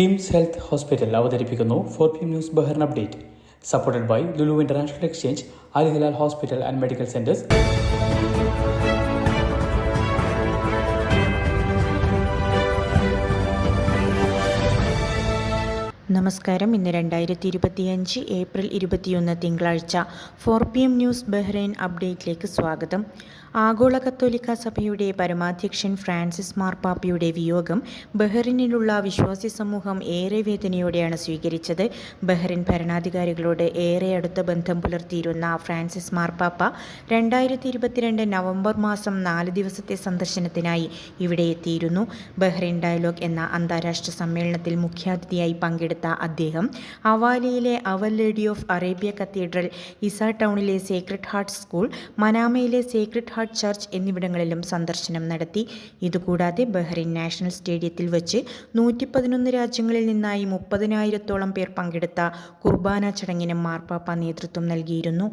KIMS health hospital അവതരിപ്പിക്കുന്നു four P news Bahrain update. Supported by Lulu international exchange al hospital and medical centres. നമസ്കാരം. ഇന്ന് രണ്ടായിരത്തി ഇരുപത്തിയഞ്ച് April ഇരുപത്തിയൊന്ന് തിങ്കളാഴ്ച four P M news Bahrain അപ്ഡേറ്റിലേക്ക് സ്വാഗതം. ആഗോള കത്തോലിക്ക സഭയുടെ പരമാധ്യക്ഷൻ ഫ്രാൻസിസ് മാർപ്പാപ്പയുടെ വിയോഗം ബഹ്റിനിലുള്ള വിശ്വാസി സമൂഹം ഏറെ വേദനയോടെയാണ് സ്വീകരിച്ചത്. ബഹ്റിൻ ഭരണാധികാരികളോട് ഏറെ അടുത്ത ബന്ധം പുലർത്തിയിരുന്ന ഫ്രാൻസിസ് മാർപ്പാപ്പ രണ്ടായിരത്തി ഇരുപത്തിരണ്ട് നവംബർ മാസം നാല് ദിവസത്തെ സന്ദർശനത്തിനായി ഇവിടെ എത്തിയിരുന്നു. ബഹ്റിൻ ഡയലോഗ് എന്ന അന്താരാഷ്ട്ര സമ്മേളനത്തിൽ മുഖ്യാതിഥിയായി പങ്കെടുത്ത അദ്ദേഹം അവാലിയിലെ our lady of Arabia cathedral Isa ടൗണിലെ സേക്രഡ് ഹാർട്ട് സ്കൂൾ മനാമയിലെ സേക്രഡ് ഹാർട്ട് ചർച്ച് എന്നിവിടങ്ങളിലും സന്ദർശനം നടത്തി. ഇതുകൂടാതെ ബഹ്റിൻ നാഷണൽ സ്റ്റേഡിയത്തിൽ വച്ച് നൂറ്റി പതിനൊന്ന് രാജ്യങ്ങളിൽ നിന്നായി മുപ്പതിനായിരത്തോളം പേർ പങ്കെടുത്ത കുർബാന ചടങ്ങിനും മാർപ്പാപ്പ നേതൃത്വം നൽകിയിരുന്നു.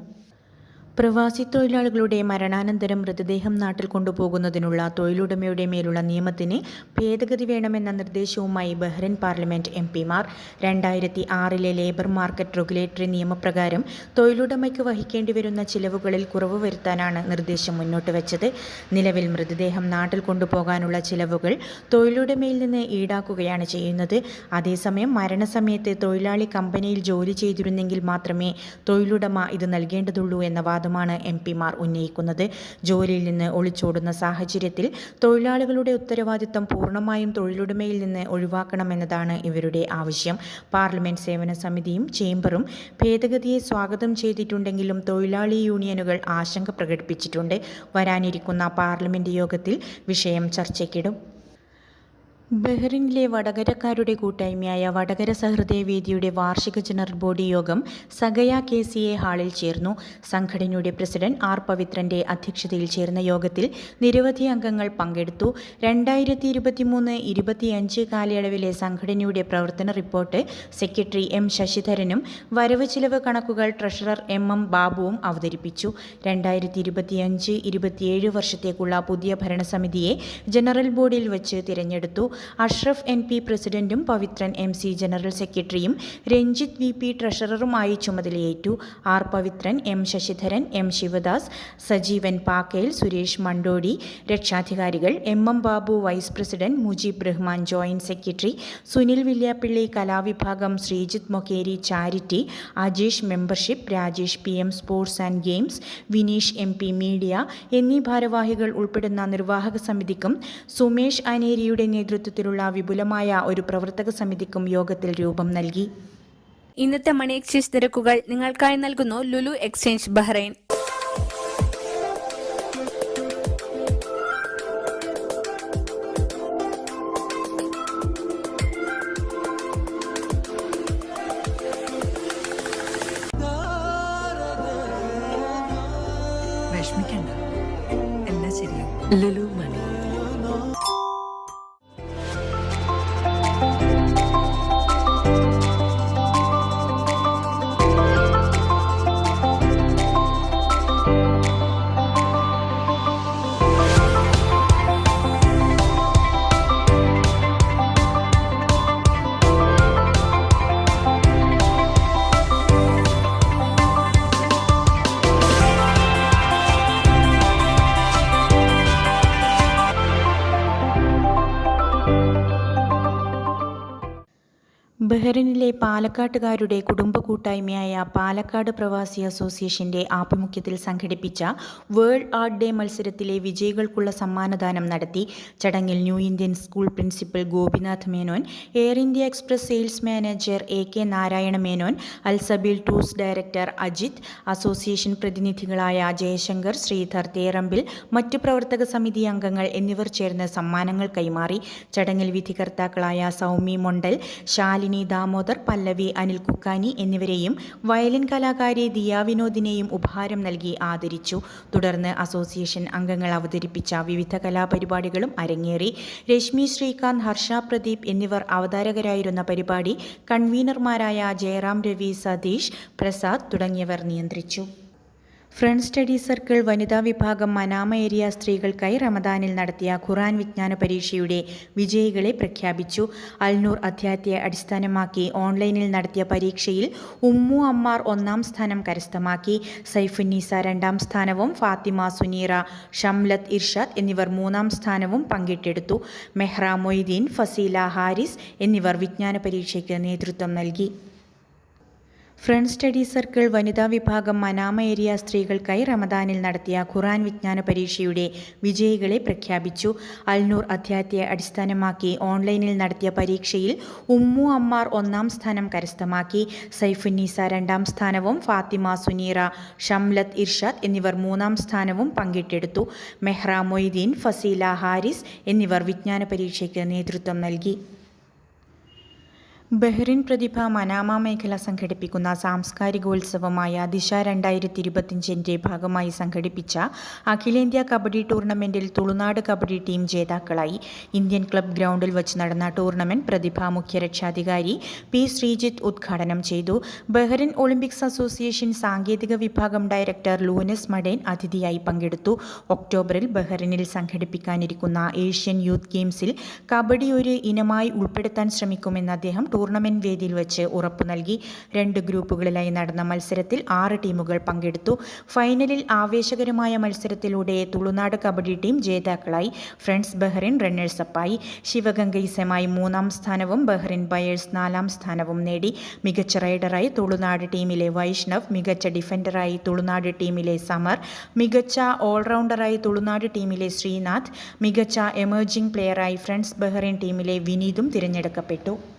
പ്രവാസി തൊഴിലാളികളുടെ മരണാനന്തരം മൃതദേഹം നാട്ടിൽ കൊണ്ടുപോകുന്നതിനുള്ള തൊഴിലുടമയുടെ മേലുള്ള നിയമത്തിന് ഭേദഗതി വേണമെന്ന നിർദ്ദേശവുമായി ബഹ്റിൻ പാർലമെന്റ് എം പിമാർ. രണ്ടായിരത്തി ആറിലെ ലേബർ മാർക്കറ്റ് റെഗുലേറ്ററി നിയമപ്രകാരം തൊഴിലുടമയ്ക്ക് വഹിക്കേണ്ടി വരുന്ന ചിലവുകളിൽ കുറവ് വരുത്താനാണ് നിർദ്ദേശം മുന്നോട്ട് വച്ചത്. നിലവിൽ മൃതദേഹം നാട്ടിൽ കൊണ്ടുപോകാനുള്ള ചിലവുകൾ തൊഴിലുടമയിൽ നിന്ന് ഈടാക്കുകയാണ് ചെയ്യുന്നത്. അതേസമയം മരണസമയത്ത് തൊഴിലാളി കമ്പനിയിൽ ജോലി ചെയ്തിരുന്നെങ്കിൽ മാത്രമേ തൊഴിലുടമ ഇത് നൽകേണ്ടതുള്ളൂ എന്ന വാദമാണ് എം പിമാർ ഉന്നയിക്കുന്നത്. ജോലിയിൽ നിന്ന് ഒളിച്ചോടുന്ന സാഹചര്യത്തിൽ തൊഴിലാളികളുടെ ഉത്തരവാദിത്തം പൂർണമായും തൊഴിലുടമയിൽ നിന്ന് ഒഴിവാക്കണമെന്നതാണ് ഇവരുടെ ആവശ്യം. പാർലമെന്റ് സേവന സമിതിയും ചേംബറും ഭേദഗതിയെ സ്വാഗതം ചെയ്തിട്ടുണ്ടെങ്കിലും തൊഴിലാളി യൂണിയനുകൾ ആശങ്ക പ്രകടിപ്പിച്ചിട്ടുണ്ട്. വരാനിരിക്കുന്ന പാർലമെന്റ് യോഗത്തിൽ വിഷയം ചർച്ചയ്ക്കിടും. ബഹ്റിനിലെ വടകരക്കാരുടെ കൂട്ടായ്മയായ വടകര സഹൃദയ വേദിയുടെ വാർഷിക ജനറൽ ബോഡി യോഗം സഗയ കെ സി എ ഹാളിൽ ചേർന്നു. സംഘടനയുടെ പ്രസിഡന്റ് ആർ പവിത്രന്റെ അധ്യക്ഷതയിൽ ചേർന്ന യോഗത്തിൽ നിരവധി അംഗങ്ങൾ പങ്കെടുത്തു. രണ്ടായിരത്തി ഇരുപത്തിമൂന്ന് ഇരുപത്തിയഞ്ച് കാലയളവിലെ സംഘടനയുടെ പ്രവർത്തന റിപ്പോർട്ട് സെക്രട്ടറി എം ശശിധരനും വരവ് ചിലവ് കണക്കുകൾ ട്രഷറർ എം എം ബാബുവും അവതരിപ്പിച്ചു. രണ്ടായിരത്തി ഇരുപത്തിയഞ്ച് ഇരുപത്തിയേഴ് വർഷത്തേക്കുള്ള പുതിയ ഭരണസമിതിയെ ജനറൽ ബോഡിയിൽ വച്ച് തിരഞ്ഞെടുത്തു. അഷ്റഫ് എൻ പി പ്രസിഡന്റും പവിത്രൻ എം സി ജനറൽ സെക്രട്ടറിയും രഞ്ജിത്ത് വി പി ട്രഷററുമായി ചുമതലയേറ്റു. R Pavithran M Sasidharan M Sivadas Sajeevan Pakkel Suresh Mandodi രക്ഷാധികാരികൾ M M Babu vice president Mujeeb Rahman joint secretary Sunil Villiappally കലാവിഭാഗം Sreejith Mokeri charity Ajesh membership Rajesh P M sports and games Vineesh M P media എന്നീ ഭാരവാഹികൾ ഉൾപ്പെടുന്ന നിർവാഹക സമിതിക്കും സുമേഷ് അനേരിയുടെ നേതൃത്വത്തിലുള്ള വിപുലമായ ഒരു പ്രവർത്തക സമിതിക്കും യോഗത്തിൽ രൂപം നൽകി. ഇന്നത്തെ മണി എക്സ്ചേഞ്ച് നിരക്കുകൾ നിങ്ങൾക്കായി നൽകുന്നു ലുലു എക്സ്ചേഞ്ച് ബഹ്റൈൻ. വിഷമിക്കണ്ട. എല്ലാം ശരിയാവും. ലുലു മണി ബഹ്റിനിലെ പാലക്കാട്ടുകാരുടെ കുടുംബ കൂട്ടായ്മയായ പാലക്കാട് പ്രവാസി അസോസിയേഷന്റെ ആഭിമുഖ്യത്തിൽ സംഘടിപ്പിച്ച വേൾഡ് ആർട്ട് ഡേ മത്സരത്തിലെ വിജയികൾക്കുള്ള സമ്മാനദാനം നടത്തി ചടങ്ങിൽ New Indian School principal Gopinath Menon Air India Express sales manager A K Narayana Menon Alsabil tours director Ajith association പ്രതിനിധികളായ Jayashankar Sridhar Therambil മറ്റു പ്രവർത്തക സമിതി അംഗങ്ങൾ എന്നിവർ ചേർന്ന് സമ്മാനങ്ങൾ കൈമാറി. ചടങ്ങിൽ വിധികർത്താക്കളായ സൗമി മൊണ്ടൽ ശാലിനി ദാമോദർ പല്ലവി അനിൽ കുക്കാനി എന്നിവരെയും വയലിൻ കലാകാരി ദിയ വിനോദിനെയും ഉപഹാരം നൽകി ആദരിച്ചു. തുടർന്ന് അസോസിയേഷൻ അംഗങ്ങൾ അവതരിപ്പിച്ച വിവിധ കലാപരിപാടികളും അരങ്ങേറി. രശ്മി ശ്രീകാന്ത് ഹർഷ പ്രദീപ് എന്നിവർ അവതാരകരായിരുന്ന പരിപാടി കൺവീനർമാരായ ജയറാം രവി സതീഷ് പ്രസാദ് തുടങ്ങിയവർ നിയന്ത്രിച്ചു. ഫ്രണ്ട് സ്റ്റഡി സർക്കിൾ വനിതാ വിഭാഗം മനാമ ഏരിയ സ്ത്രീകൾക്കായി റമദാനിൽ നടത്തിയ ഖുറാൻ വിജ്ഞാന പരീക്ഷയുടെ വിജയികളെ പ്രഖ്യാപിച്ചു. അൽനൂർ അധ്യായത്തെ അടിസ്ഥാനമാക്കി ഓൺലൈനിൽ നടത്തിയ പരീക്ഷയിൽ ഉമ്മു അമ്മാർ ഒന്നാം സ്ഥാനം കരസ്ഥമാക്കി. സൈഫുന്നീസ രണ്ടാം സ്ഥാനവും ഫാത്തിമ സുനീറ ഷംലത്ത് ഇർഷാദ് എന്നിവർ മൂന്നാം സ്ഥാനവും പങ്കിട്ടെടുത്തു. മെഹ്റ മൊയ്തീൻ ഫസീല ഹാരിസ് എന്നിവർ വിജ്ഞാന പരീക്ഷയ്ക്ക് നേതൃത്വം നൽകി. ഫ്രണ്ട് സ്റ്റഡി സർക്കിൾ വനിതാ വിഭാഗം മനാമ ഏരിയ സ്ത്രീകൾക്കായി റമദാനിൽ നടത്തിയ ഖുറാൻ വിജ്ഞാന പരീക്ഷയുടെ വിജയികളെ പ്രഖ്യാപിച്ചു. അൽനൂർ അധ്യായത്തെ അടിസ്ഥാനമാക്കി ഓൺലൈനിൽ നടത്തിയ പരീക്ഷയിൽ ഉമ്മു അമ്മാർ ഒന്നാം സ്ഥാനം കരസ്ഥമാക്കി. സൈഫുന്നീസ രണ്ടാം സ്ഥാനവും ഫാത്തിമ സുനീറ ഷംലത്ത് ഇർഷാദ് എന്നിവർ മൂന്നാം സ്ഥാനവും പങ്കിട്ടെടുത്തു. മെഹ്റ മൊയ്തീൻ ഫസീല ഹാരിസ് എന്നിവർ വിജ്ഞാന പരീക്ഷയ്ക്ക് നേതൃത്വം നൽകി. ബഹ്റിൻ പ്രതിഭ മനാമ മേഖല സംഘടിപ്പിക്കുന്ന സാംസ്കാരികോത്സവമായ ദിശ രണ്ടായിരത്തി ഇരുപത്തിയഞ്ചിന്റെ ഭാഗമായി സംഘടിപ്പിച്ച അഖിലേന്ത്യാ കബഡി ടൂർണമെന്റിൽ തുളുനാട് കബഡി ടീം ജേതാക്കളായി. ഇന്ത്യൻ ക്ലബ് ഗ്രൗണ്ടിൽ വച്ച് നടന്ന ടൂർണമെന്റ് പ്രതിഭ മുഖ്യ രക്ഷാധികാരി പി ശ്രീജിത്ത് ഉദ്ഘാടനം ചെയ്തു. ബഹ്റിൻ ഒളിമ്പിക്സ് അസോസിയേഷൻ സാങ്കേതിക വിഭാഗം ഡയറക്ടർ ലൂനസ് മഡേൻ അതിഥിയായി പങ്കെടുത്തു. ഒക്ടോബറിൽ ബഹ്റിനിൽ സംഘടിപ്പിക്കാനിരിക്കുന്ന ഏഷ്യൻ യൂത്ത് ഗെയിംസിൽ കബഡി ഒരു ഇനമായി ഉൾപ്പെടുത്താൻ ശ്രമിക്കുമെന്ന് അദ്ദേഹം ടൂർണമെന്റ് വേദിയിൽ വെച്ച് ഉറപ്പു നൽകി. രണ്ട് ഗ്രൂപ്പുകളിലായി നടന്ന മത്സരത്തിൽ ആറ് ടീമുകൾ പങ്കെടുത്തു. ഫൈനലിൽ ആവേശകരമായ മത്സരത്തിലൂടെ തുളുനാട് കബഡി ടീം ജേതാക്കളായി. ഫ്രണ്ട്സ് ബഹ്റിൻ റണ്ണേഴ്സപ്പായി ശിവഗംഗ ഇസമായി മൂന്നാം സ്ഥാനവും ബഹ്റിൻ ബയേഴ്സ് നാലാം സ്ഥാനവും നേടി. മികച്ച റൈഡറായി തുളുനാട് ടീമിലെ വൈഷ്ണവ് മികച്ച ഡിഫൻഡറായി തുളുനാട് ടീമിലെ സമർ മികച്ച ഓൾറൗണ്ടറായി തുളുനാട് ടീമിലെ ശ്രീനാഥ് മികച്ച എമേർജിംഗ് പ്ലെയറായി ഫ്രണ്ട്സ് ബഹ്റിൻ ടീമിലെ വിനീതും തിരഞ്ഞെടുക്കപ്പെട്ടു.